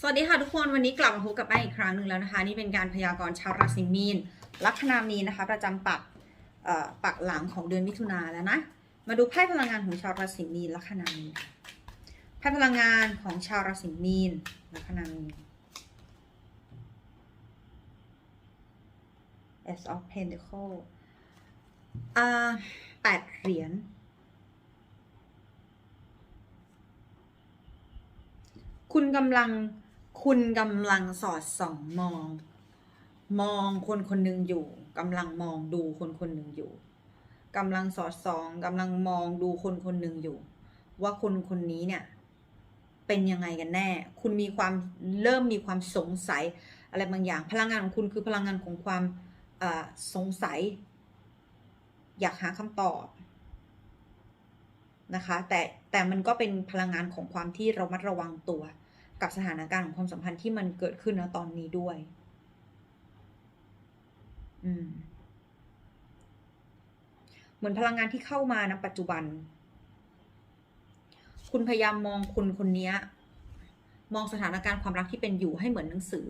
สวัสดีค่ะทุกคนวันนี้กลับมาพบกับแป้งอีกครั้งหนึ่งแล้วนะคะ นี่เป็นการพยากรณ์ชาวราศีมีน ลัคนามีนนะคะ ประจำปักเอ่อปักหลังของเดือนมิถุนาแล้วนะมาดูไพ่พลังงานของชาวราศีมีนลัคนามีนไพ่พลังงานของชาวราศีมีนลัคนามีน Ace of Pentacle อ่าแปดเหรียญคุณกำลัง คุณกำลังสอดส่องมอง มองคนคนหนึ่งอยู่กำลังมองดูคนคนหนึ่งอยู่กำลังสอดส่องกำลังมองดูคนคนหนึ่งอยู่ ว่าคนคนนี้เนี่ย เป็นยังไงกันแน่ คุณมีความเริ่มมีความสงสัย อะไรบางอย่าง พลังงานของคุณคือพลังงานของความสงสัย อยากหาคำตอบนะคะ แต่แต่มันก็เป็นพลังงานของความที่เรามัดระวังตัว กับสถานการณ์ของความสัมพันธ์ที่มันเกิดขึ้นนะตอนนี้ด้วย อืม เหมือนพลังงานที่เข้ามานะปัจจุบัน คุณพยายามมองคุณคนนี้มองสถานการณ์ความรักที่เป็นอยู่ให้เหมือนหนังสือ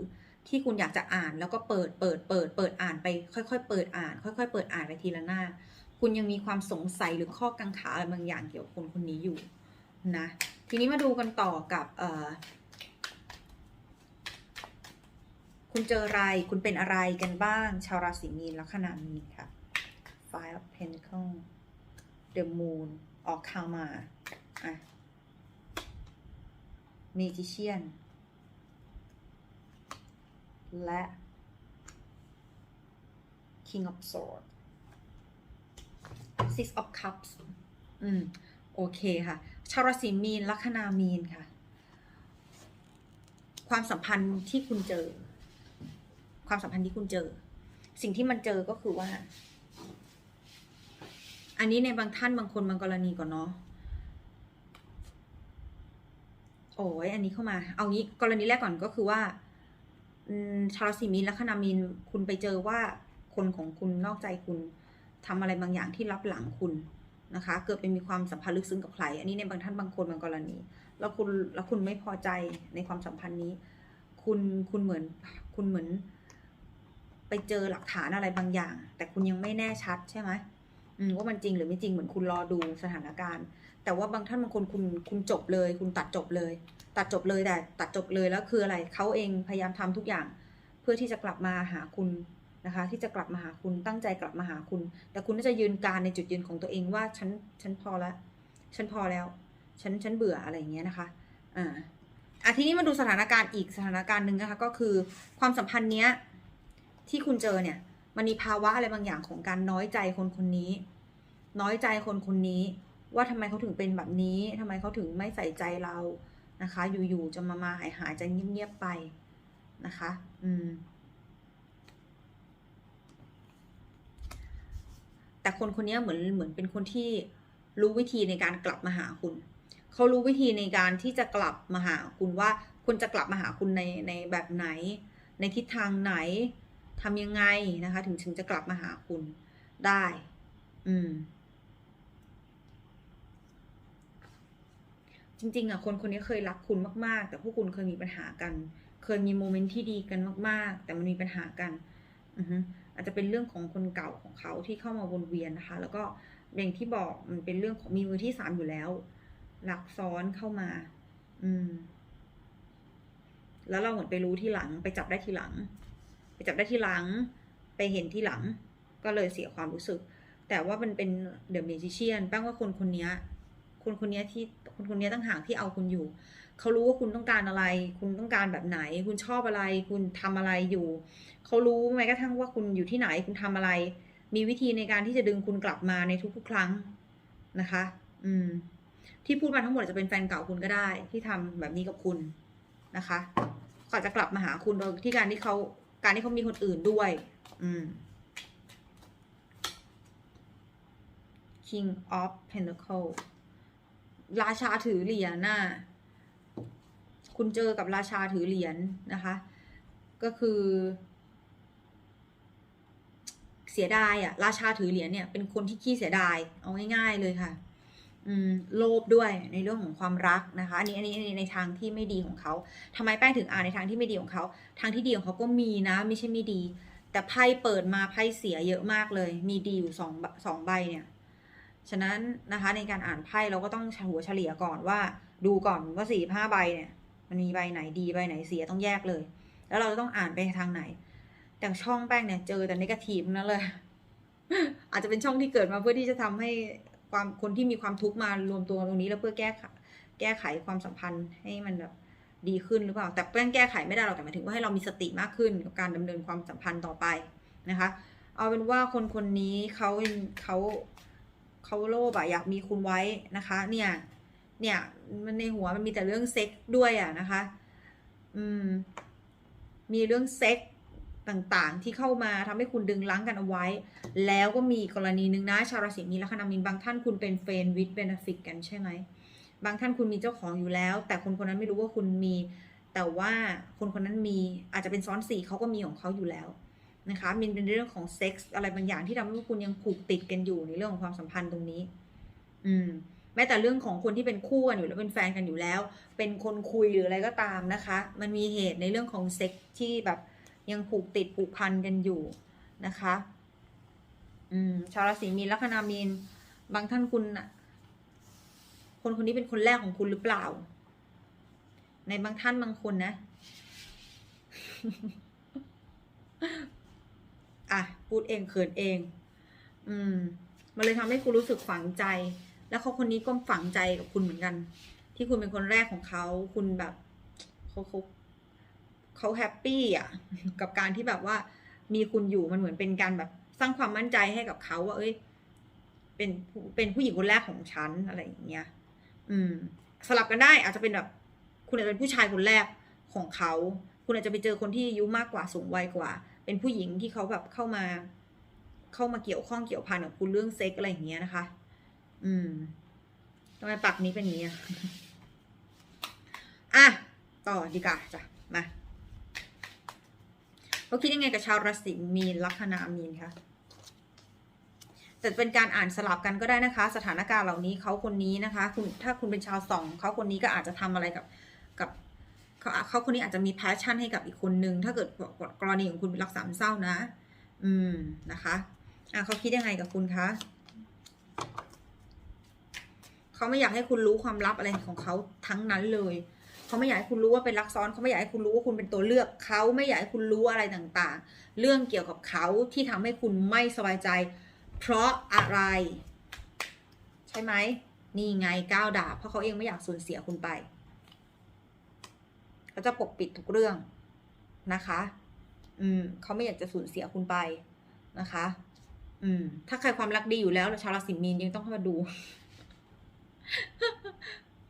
ที่คุณอยากจะอ่านแล้วก็เปิด เปิด เปิด เปิดอ่านไป ค่อยๆ เปิดอ่าน ค่อยๆ เปิดอ่านไปทีละหน้า คุณยังมีความสงสัยหรือข้อกังขาอะไรบางอย่างเกี่ยวกับคนคนนี้อยู่นะ ทีนี้มาดูกันต่อกับเอ่อ คุณเจออะไร คุณเป็นอะไรกันบ้าง ชาวราศีมีนลัคนามีนค่ะ Five of Pentacle The Moon ออกข่าวมาอะ Magician และ King of Swords Six of Cups อืม โอเคค่ะ ชาวราศีมีนลัคนามีนค่ะ ความสัมพันธ์ที่คุณเจอ ความสัมพันธ์ที่คุณเจอ สิ่งที่มันเจอก็คือว่า อันนี้ในบางท่านบางคนบางกรณีก่อนเนาะโอ้ยอันนี้เข้ามา เอางี้กรณีแรกก่อนก็คือว่าชาวราศีมีนแลัคนามีนคุณไปเจอว่าคนของคุณนอกใจคุณทำอะไรบางอย่างที่รับหลังคุณนะคะ เกิดเป็นมีความสัมพันธ์ลึกซึ้งกับใคร อันนี้ในบางท่านบางคนบางกรณี แล้วคุณแล้วคุณไม่พอใจในความสัมพันธ์นี้ คุณคุณเหมือนคุณเหมือน ไปเจอหลักฐานอะไรบางอย่าง แต่คุณยังไม่แน่ชัดใช่ไหมว่ามันจริงหรือไม่จริงเหมือนคุณรอดูสถานการณ์ แต่ว่าบางท่านบางคนคุณคุณจบเลย คุณตัดจบเลย ตัดจบเลยแต่ ตัดจบเลยแล้วคืออะไรเขาเองพยายามทำทุกอย่าง เพื่อที่จะกลับมาหาคุณนะคะ ที่จะกลับมาหาคุณตั้งใจกลับมาหาคุณ แต่คุณน่าจะยืนการในจุดยืนของตัวเองว่าฉันฉันพอละฉันพอแล้ว ฉันฉันเบื่ออะไรอย่างเงี้ยนะคะอ่าอะทีนี้มาดูสถานการณ์อีกสถานการณ์หนึ่งนะคะ ก็คือความสัมพันธ์เนี้ย ที่คุณเจอเนี่ย มันมีภาวะอะไรบางอย่างของการน้อยใจคนคนนี้ น้อยใจคนคนนี้ ว่าทำไมเขาถึงเป็นแบบนี้ทำไมเขาถึงไม่ใส่ใจเรานะคะ อยู่ๆจะมามาหายหายๆจะเงียบๆไปนะคะ อืม แต่คนคนนี้เหมือนเหมือนเป็นคนที่รู้วิธีในการกลับมาหาคุณ เขารู้วิธีในการที่จะกลับมาหาคุณว่าคุณจะกลับมาหาคุณในในแบบไหน ในทิศทางไหน ทำยังไงนะคะ ถึงถึงจะกลับมาหาคุณได้ อืม จริง ๆอะคนคนนี้เคยรักคุณมาก ๆ แต่พวกคุณเคยมีปัญหากัน เคยมีโมเมนต์ที่ดีกันมาก ๆ แต่มันมีปัญหากัน อือฮึอาจจะเป็นเรื่องของคนเก่าของเขาที่เข้ามาวนเวียนนะคะ แล้วก็อย่างที่บอกมันเป็นเรื่องของมีมือที่สามอยู่แล้วหลักซ้อนเข้ามา อืม แล้วเราเหมือนไปรู้ที่หลัง ไปจับได้ทีหลัง ไปจับได้ที่หลัง ไปเห็นที่หลัง ก็เลยเสียความรู้สึก แต่ว่ามันเป็นเดอะเมจิเชียนแป้งว่าคนคนนี้คนคนนี้ที่คนคนนี้ตั้งหากที่เอาคุณอยู่ เขารู้ว่าคุณต้องการอะไร คุณต้องการแบบไหน คุณชอบอะไร คุณทำอะไรอยู่ เขารู้แม้กระทั่งว่าคุณอยู่ที่ไหน คุณทำอะไร มีวิธีในการที่จะดึงคุณกลับมาในทุกๆ ครั้งนะคะ อืม ที่พูดมาทั้งหมดจะเป็นแฟนเก่าคุณก็ได้ ที่ทำแบบนี้กับคุณนะคะเขาอาจจะกลับมาหาคุณโดยที่การที่เขา การที่เขามีคนอื่นด้วย อืม King of Pentacle ราชาถือเหรียญน่ะ คุณเจอกับราชาถือเหรียญนะคะ ก็คือ เสียดายอะราชาถือเหรียญเนี่ย เป็นคนที่ขี้เสียดาย เอาง่ายๆเลยค่ะ โลภด้วยในเรื่องของความรักนะคะ อันนี้อันนี้ในทางที่ไม่ดีของเขาทำไมแป้งถึงอ่านในทางที่ไม่ดีของเขา ทางที่ดีของเขาก็มีนะ ไม่ใช่ไม่ดี แต่ไพ่เปิดมาไพ่เสียเยอะมากเลย มีดีอยู่สองสองใบเนี่ย ฉะนั้นนะคะในการอ่านไพ่เราก็ต้องหัวเฉลี่ยก่อนว่า ดูก่อนว่าสี่ห้าใบเนี่ย มันมีใบไหนดีใบไหนเสียต้องแยกเลย แล้วเราจะต้องอ่านไปทางไหน แต่ช่องแป้งเนี่ยเจอแต่นกาทีฟนั่นเลยอาจจะเป็นช่องที่เกิดมาเพื่อที่จะทำให้ ความคนที่มีความทุกข์มารวมตัวตรงนี้แล้วเพื่อแก้แก้ไขความสัมพันธ์ให้มันแบบดีขึ้นหรือเปล่า แต่แป้งแก้ไขไม่ได้หรอกแต่หมายถึงว่าให้เรามีสติมากขึ้นกับการดำเนินความสัมพันธ์ต่อไปนะคะ เอาเป็นว่าคนคนนี้เขาเขาเขาโลภอะอยากมีคุณไว้นะคะ เนี่ยเนี่ยมันในหัวมันมีแต่เรื่องเซ็กด้วยอะนะคะ อืม มีเรื่องเซ็ก ต่างๆ ที่เข้ามาทำให้คุณดึงลังกันเอาไว้ แล้วก็มีกรณีหนึ่งนะชาวราศีมีนลัคนามินบางท่านคุณเป็นเฟนวิดเบนฟิตกันใช่ไหมบางท่านคุณมีเจ้าของอยู่แล้ว แต่คนคนนั้นไม่รู้ว่าคุณมี แต่ว่าคนคนนั้นมีอาจจะเป็นซ้อนสี่เขาก็มีของเขาอยู่แล้วนะคะมินเป็นเรื่องของเซ็กส์อะไรบางอย่างที่ทำให้คุณยังผูกติดกันอยู่ในเรื่องของความสัมพันธ์ตรงนี้ อืมแม้แต่เรื่องของคนที่เป็นคู่กันอยู่แล้วเป็นแฟนกันอยู่แล้ว เป็นคนคุยหรืออะไรก็ตามนะคะ มันมีเหตุในเรื่องของเซ็กส์ที่แบบ ยังผูกติดผูกพันกันอยู่นะคะอืมชาวราศีมีนลัคนามีน บางท่านคุณคนคนนี้เป็นคนแรกของคุณหรือเปล่า ในบางท่านบางคนนะอะพูดเองเขินเอง อืม มันเลยทำให้คุณรู้สึกฝังใจ แล้วเขาคนนี้ก็ฝังใจกับคุณเหมือนกัน ที่คุณเป็นคนแรกของเขา คุณแบบเขาเขา เขาแฮปปี้อะกับการที่แบบว่ามีคุณอยู่มันเหมือนเป็นการแบบสร้างความมั่นใจให้กับเขาว่า เอ้ย เป็นผู้เป็นผู้หญิงคนแรกของฉันอะไรอย่างเงี้ย อืม สลับกันได้อาจจะเป็นแบบ คุณอาจจะเป็นผู้ชายคนแรกของเขา คุณอาจจะไปเจอคนที่อายุมากกว่าสูงวัยกว่า เป็นผู้หญิงที่เขาแบบเข้ามา เข้ามาเกี่ยวข้องเกี่ยวพันกับคุณเรื่องเซ็กอะไรอย่างเงี้ยนะคะ อืมทำไมปักนี้เป็นอย่างนี้อะอะ ต่อดีกว่าจ้ะ มา เขาคิดยังไงกับชาวราศีมีนลัคนามีนคะแต่เป็นการอ่านสลับกันก็ได้นะคะ สถานการณ์เหล่านี้เขาคนนี้นะคะ คุณถ้าคุณเป็นชาวสองเขาคนนี้ก็อาจจะทำอะไรกับกับเขาเขาคนนี้อาจจะมีแพชชั่นให้กับอีกคนนึงถ้าเกิดกรณีของคุณเป็นรักสามเศร้านะ อืมนะคะอะเขาคิดยังไงกับคุณคะเขาไม่อยากให้คุณรู้ความลับอะไรของเขาทั้งนั้นเลย เขาไม่อยากให้คุณรู้ว่าเป็นรักซ้อนเขาไม่อยากให้คุณรู้ว่าคุณเป็นตัวเลือกเขาไม่อยากให้คุณรู้อะไรต่างๆ เรื่องเกี่ยวกับเขาที่ทำให้คุณไม่สบายใจ เพราะอะไร ใช่ไหมนี่ไงก้าวดาบเพราะเขาเองไม่อยากสูญเสียคุณไปเขาจะปกปิดทุกเรื่องนะคะ อืมเขาไม่อยากจะสูญเสียคุณไปนะคะ อืม ถ้าใครความรักดีอยู่แล้วชาวราศีมีนยังต้องเข้ามาดู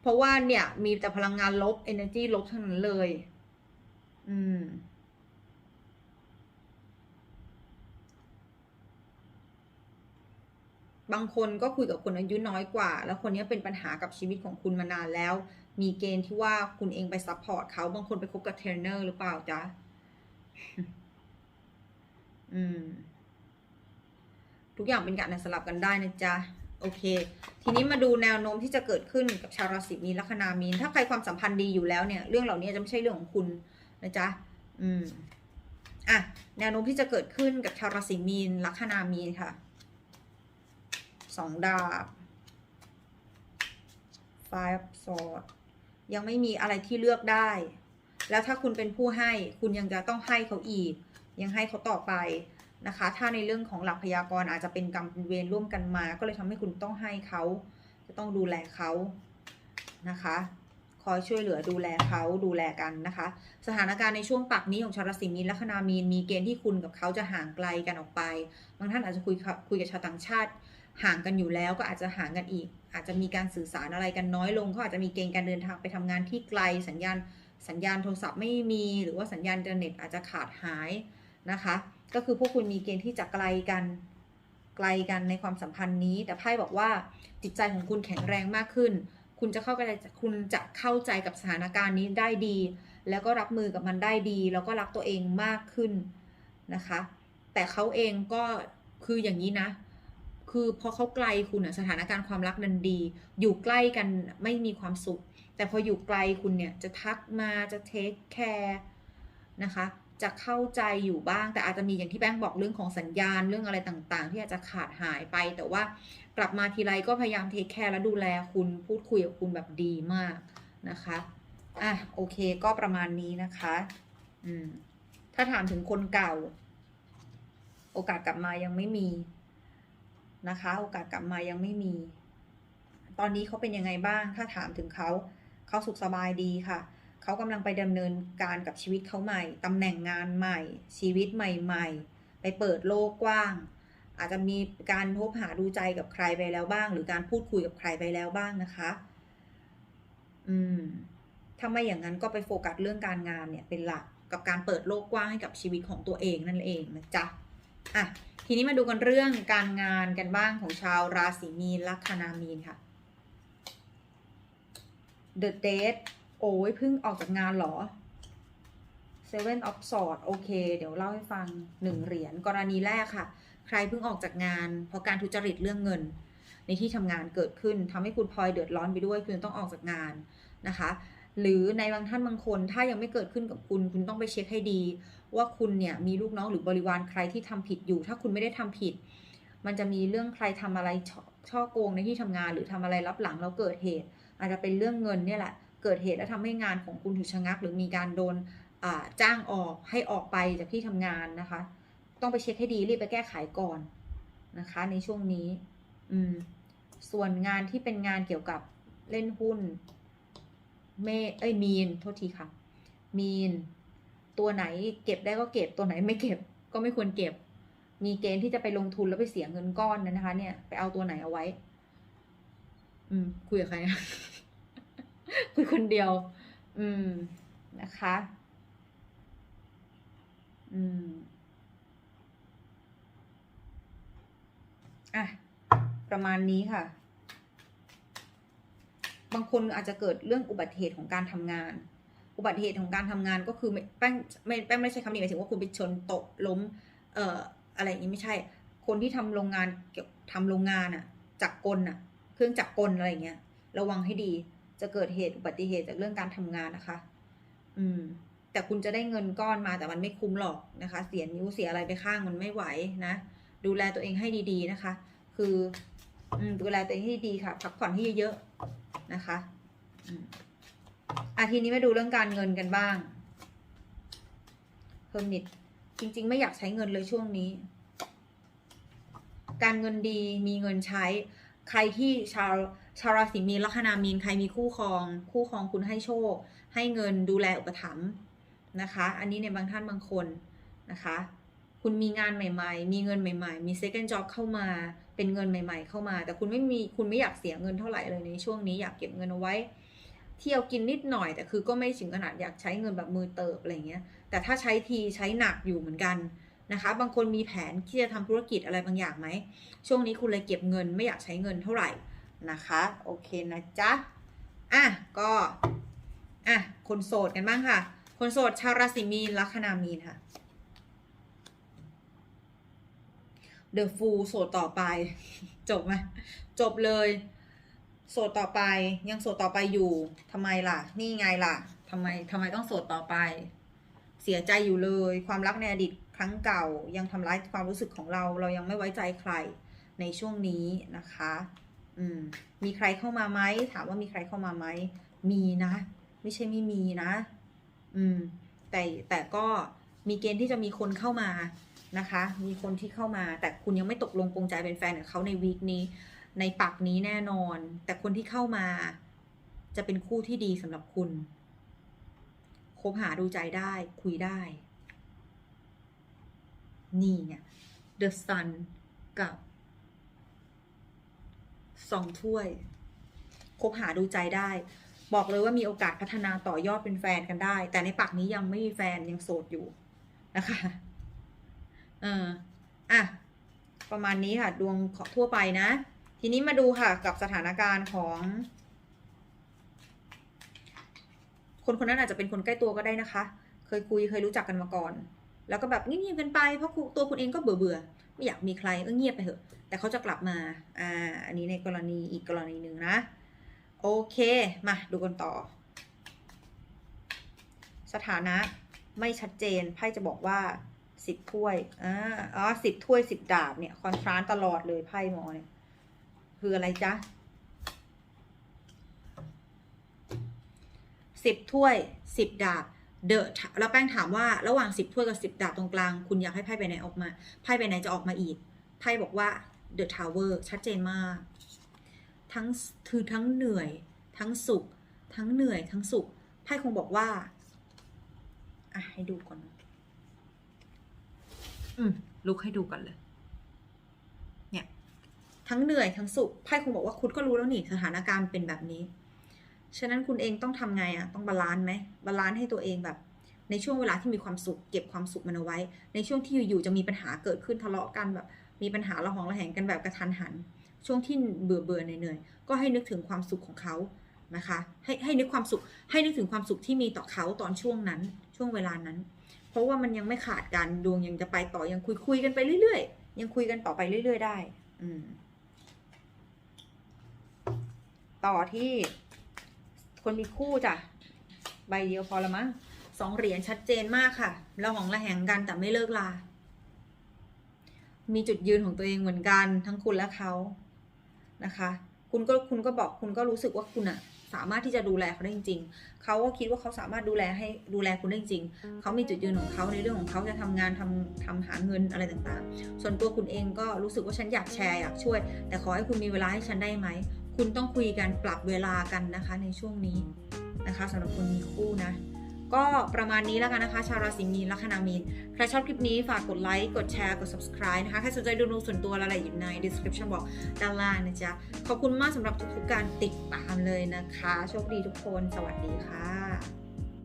เพราะว่าเนี่ย มีแต่พลังงานลบ energy ลบทั้งนั้นเลย อืม บางคนก็คุยกับคนอายุน้อยกว่า แล้วคนนี้เป็นปัญหากับชีวิตของคุณมานานแล้ว มีเกณฑ์ที่ว่าคุณเองไปซัพพอร์ตเขา บางคนไปคบกับเทรนเนอร์หรือเปล่าจ๊ะ อืม ทุกอย่างเป็นการสลับกันได้นะจ๊ะ โอเค ทีนี้มาดูแนวโน้มที่จะเกิดขึ้นกับชาวราศีมีนลัคนามีน ถ้าใครความสัมพันธ์ดีอยู่แล้วเนี่ย เรื่องเหล่านี้จะไม่ใช่เรื่องของคุณนะจ๊ะ อืม อะ แนวโน้มที่จะเกิดขึ้นกับชาวราศีมีนลัคนามีนค่ะ สองดาบ five sword ยังไม่มีอะไรที่เลือกได้ แล้วถ้าคุณเป็นผู้ให้ คุณยังจะต้องให้เขาอีก ยังให้เขาต่อไป นะคะ ถ้าในเรื่องของหลักพยากรณ์อาจจะเป็นกรรมเป็นเวรร่วมกันมา ก็เลยทำให้คุณต้องให้เขา จะต้องดูแลเขานะคะ คอยช่วยเหลือดูแลเขาดูแลกันนะคะ สถานการณ์ในช่วงปักนี้ของชาวราศีมีนลัคนามีนมีเกณฑ์ที่คุณกับเขาจะห่างไกลกันออกไป บางท่านอาจจะคุยคุยกับชาวต่างชาติ ห่างกันอยู่แล้วก็อาจจะห่างกันอีก อาจจะมีการสื่อสารอะไรกันน้อยลงเขาอาจจะมีเกณฑ์การเดินทางไปทำงานที่ไกลสัญญาณสัญญาณโทรศัพท์ไม่มีหรือว่าสัญญาณอินเทอร์เน็ตอาจจะขาดหาย นะคะ ก็คือพวกคุณมีเกณฑ์ที่จะไกลกันไกลกันในความสัมพันธ์นี้ แต่ไพ่บอกว่าจิตใจของคุณแข็งแรงมากขึ้น คุณจะเข้าใจคุณจะเข้าใจกับสถานการณ์นี้ได้ดี แล้วก็รับมือกับมันได้ดี แล้วก็รักตัวเองมากขึ้นนะคะ แต่เขาเองก็คืออย่างนี้นะ คือพอเขาไกลคุณสถานการณ์ความรักนั้นดี อยู่ใกล้กันไม่มีความสุข แต่พออยู่ไกลคุณเนี่ยจะทักมาจะเทคแคร์นะคะ จะเข้าใจอยู่บ้าง แต่อาจจะมีอย่างที่แป้งบอกเรื่องของสัญญาณเรื่องอะไรต่างๆ ที่อาจจะขาดหายไป แต่ว่ากลับมาทีไรก็พยายามเทคแคร์และดูแลคุณพูดคุยกับคุณแบบดีมากนะคะอะโอเคก็ประมาณนี้นะคะอืมถ้าถามถึงคนเก่า โอกาสกลับมายังไม่มีนะคะ โอกาสกลับมายังไม่มี ตอนนี้เขาเป็นยังไงบ้าง ถ้าถามถึงเขาเขาสุขสบายดีค่ะ เขากำลังไปดำเนินการกับชีวิตเขาใหม่ตำแหน่งงานใหม่ ชีวิตใหม่ ๆ ไปเปิดโลกกว้าง อาจจะมีการพบหาดูใจกับใครไปแล้วบ้าง หรือการพูดคุยกับใครไปแล้วบ้างนะคะ อืมถ้าไม่อย่างนั้นก็ไปโฟกัสเรื่องการงานเนี่ยเป็นหลักกับการเปิดโลกกว้างให้กับชีวิตของตัวเองนั่นเองนะจ๊ะอะทีนี้มาดูกันเรื่องการงานกันบ้างของชาวราศีมีนลัคนามีนค่ะ The Date โอ้ยเพิ่งออกจากงานเหรอ Seven of Swords โอเค เดี๋ยวเล่าให้ฟังหนึ่งเหรียญกรณีแรกค่ะ ใครเพิ่งออกจากงาน เพราะการทุจริตเรื่องเงิน ในที่ทำงานเกิดขึ้นทำให้คุณพลอยเดือดร้อนไปด้วย คุณต้องออกจากงานนะคะ หรือในบางท่านบางคนถ้ายังไม่เกิดขึ้นกับคุณ คุณต้องไปเช็คให้ดี ว่าคุณเนี่ยมีลูกน้องหรือบริวารใครที่ทำผิดอยู่ ถ้าคุณไม่ได้ทำผิด มันจะมีเรื่องใครทำอะไรช่อช่อโกงในที่ทำงาน หรือทำอะไรรับหลังแล้วเกิดเหตุ อาจจะเป็นเรื่องเงินเนี่ยแหละ เกิดเหตุแล้วทำให้งานของคุณถูกชะงัก หรือมีการโดนจ้างออกให้ออกไปจากที่ทำงานนะคะ ต้องไปเช็คให้ดีรีบไปแก้ไขก่อนนะคะ ในช่วงนี้ อืม ส่วนงานที่เป็นงานเกี่ยวกับเล่นหุ้น เมเอ้ยมีนโทษทีค่ะมีน ตัวไหนเก็บได้ก็เก็บตัวไหนไม่เก็บ ก็ไม่ควรเก็บ มีเกณฑ์ที่จะไปลงทุนแล้วไปเสียเงินก้อนนะคะ เนี่ยไปเอาตัวไหนเอาไว้ อืมคุยกับใครอะ คุยคนเดียว อืม นะคะ อืม อะ ประมาณนี้ค่ะ บางคนอาจจะเกิดเรื่องอุบัติเหตุของการทำงานอุบัติเหตุของการทำงานก็คือไม่แป้งไม่แป้งไม่ใช่คำนี้หมายถึงว่าคุณไปชนตกล้ม เอ่ออะไรอย่างนี้ไม่ใช่ คนที่ทำโรงงานเกี่ยวทำโรงงานอะจักรกลอะเครื่องจักรกลอะไรอย่างเงี้ยระวังให้ดี จะเกิดเหตุอุบัติเหตุจากเรื่องการทำงานนะคะ อืม แต่คุณจะได้เงินก้อนมาแต่มันไม่คุ้มหรอกนะคะ เสียนิ้วเสียอะไรไปข้างมันไม่ไหวนะ ดูแลตัวเองให้ดีๆนะคะ คืออืมดูแลตัวเองให้ดีค่ะ พักผ่อนให้เยอะๆนะคะอืมอะทีนี้มาดูเรื่องการเงินกันบ้างเพิ่มนิดจริง ๆ ไม่อยากใช้เงินเลยช่วงนี้ การเงินดีมีเงินใช้ ใครที่ชาว ชาวราศีมีนลัคนามีนใครมีคู่ครอง คู่ครองคุณให้โชค ให้เงินดูแลอุปถัมภ์นะคะ อันนี้ในบางท่านบางคนนะคะ คุณมีงานใหม่ ๆ มีเงินใหม่ ๆ มี second job เข้ามา เป็นเงินใหม่ ๆ เข้ามา แต่คุณไม่มีคุณไม่อยากเสียเงินเท่าไหร่เลยในช่วงนี้อยากเก็บเงินเอาไว้ เที่ยวกินนิดหน่อยแต่คือก็ไม่ถึงขนาดอยากใช้เงินแบบมือเติบอะไรเงี้ย แต่ถ้าใช้ทีใช้หนักอยู่เหมือนกันนะคะ บางคนมีแผนที่จะทำธุรกิจอะไรบางอย่างไหมช่วงนี้คุณเลยเก็บเงินไม่อยากใช้เงินเท่าไหร่ นะคะโอเคนะจ๊ะอะก็อะคนโสดกันบ้างค่ะ คนโสดชาวราศีมีนลัคนามีนค่ะเดอะฟูโสดต่อไป จบไหมจบเลย โสดต่อไปยังโสดต่อไปอยู่ทำไมล่ะ นี่ไงล่ะทำไมทำไมต้องโสดต่อไป เสียใจอยู่เลย ความรักในอดีตครั้งเก่า ยังทำร้ายความรู้สึกของเรา เรายังไม่ไว้ใจใครในช่วงนี้นะคะ อืมมีใครเข้ามาไหมถามว่ามีใครเข้ามาไหมมีนะ ไม่ใช่ไม่มีนะ อืม แต่แต่ก็มีเกณฑ์ที่จะมีคนเข้ามานะคะ มีคนที่เข้ามา แต่คุณยังไม่ตกลงปรงใจเป็นแฟนกับเขาในวีคนี้ ในปักนี้แน่นอน แต่คนที่เข้ามา จะเป็นคู่ที่ดีสำหรับคุณคบหาดูใจได้คุยได้ นี่ไง The Sun กับ สองถ้วย คบหาดูใจได้ บอกเลยว่ามีโอกาสพัฒนาต่อยอดเป็นแฟนกันได้ แต่ในปักนี้ยังไม่มีแฟนยังโสดอยู่นะคะ เอออะ ประมาณนี้ค่ะ ดวงของทั่วไปนะ ทีนี้มาดูค่ะกับสถานการณ์ของ คนคนนั้นอาจจะเป็นคนใกล้ตัวก็ได้นะคะ เคยคุยเคยรู้จักกันมาก่อน แล้วก็แบบเงียบๆกันไปเพราะคุณตัวคุณเองก็เบื่อเบื่อไม่อยากมีใครก็เงียบไปเถอะ แต่เขาจะกลับมาอ่าอันนี้ในกรณีอีกกรณีหนึ่งนะ โอเคมาดูกันต่อ สถานะไม่ชัดเจนไพ่จะบอกว่าสิบถ้วยอ่าอ๋อสิบถ้วยสิบดาบเนี่ยคอนทราสตลอดเลยไพ่หมอเนี่ยคืออะไรจ๊ะสิบถ้วยสิบดาบ เดอะแล้วแป้งถามว่าระหว่างสิบถ้วยกับสิบดาบตรงกลาง คุณอยากให้ไพ่ใบไหนออกมาไพ่ใบไหนจะออกมาอีกไพ่บอกว่า The Tower ชัดเจนมาก ทั้งคือทั้งเหนื่อย ทั้งสุข ทั้งเหนื่อย ทั้งสุขไพ่คงบอกว่าอะให้ดูก่อนนะอืมลุกให้ดูกันเลย เนี่ย ทั้งเหนื่อยทั้งสุขไพ่คงบอกว่าคุณก็รู้แล้วนี่สถานการณ์เป็นแบบนี้ ฉะนั้นคุณเองต้องทำไงอะ่ะต้องบาลานซ์ไหมบาลานซ์ให้ตัวเองแบบ ในช่วงเวลาที่มีความสุข เก็บความสุขมันเอาไว้ ในช่วงที่อยู่ๆจะมีปัญหาเกิดขึ้นทะเลาะกันแบบมีปัญหาระหองระแหงกันแบบกระทันหัน ช่วงที่เบื่อเบื่อๆเหนื่อยๆก็ให้นึกถึงความสุขของเขานะคะให้ให้นึกความสุขให้นึกถึงความสุขที่มีต่อเขาตอนช่วงนั้นช่วงเวลานั้น เพราะว่ามันยังไม่ขาดการดวงยังจะไปต่อยังคุยคุยกันไปเรื่อยๆ ยังคุยกันต่อไปเรื่อย ๆ ได้ อืมต่อที่ คนมีคู่จ้ะ ใบเดียวพอละมั้งสองเหรียญชัดเจนมากค่ะเราหองระแหงกันแต่ไม่เลิกลา มีจุดยืนของตัวเองเหมือนกันทั้งคุณและเขานะคะ คุณก็คุณก็บอกคุณก็รู้สึกว่าคุณอะสามารถที่จะดูแลเขาได้จริงๆเขาก็คิดว่าเขาสามารถดูแลให้ดูแลคุณได้จริงเขามีจุดยืนของเขาในเรื่องของเขาจะทำงานทำทำหาเงินอะไรต่างๆ ส่วนตัวคุณเองก็รู้สึกว่าฉันอยากแชร์อยากช่วย แต่ขอให้คุณมีเวลาให้ฉันได้ไหม คุณต้องคุยกันปรับเวลากันนะคะในช่วงนี้นะคะสำหรับคนมีคู่นะ ก็ประมาณนี้แล้วกันนะคะ ชาวราศีมีนลัคนามีน ใครชอบคลิปนี้ฝากกดไลค์กดแชร์กด subscribe นะคะ ใครสนใจดูนูส่วนตัวอะไรอยู่ใน description บอกด้านล่างนะจ๊ะ ขอบคุณมากสำหรับทุกๆการติดตามเลยนะคะ โชคดีทุกคนสวัสดีค่ะ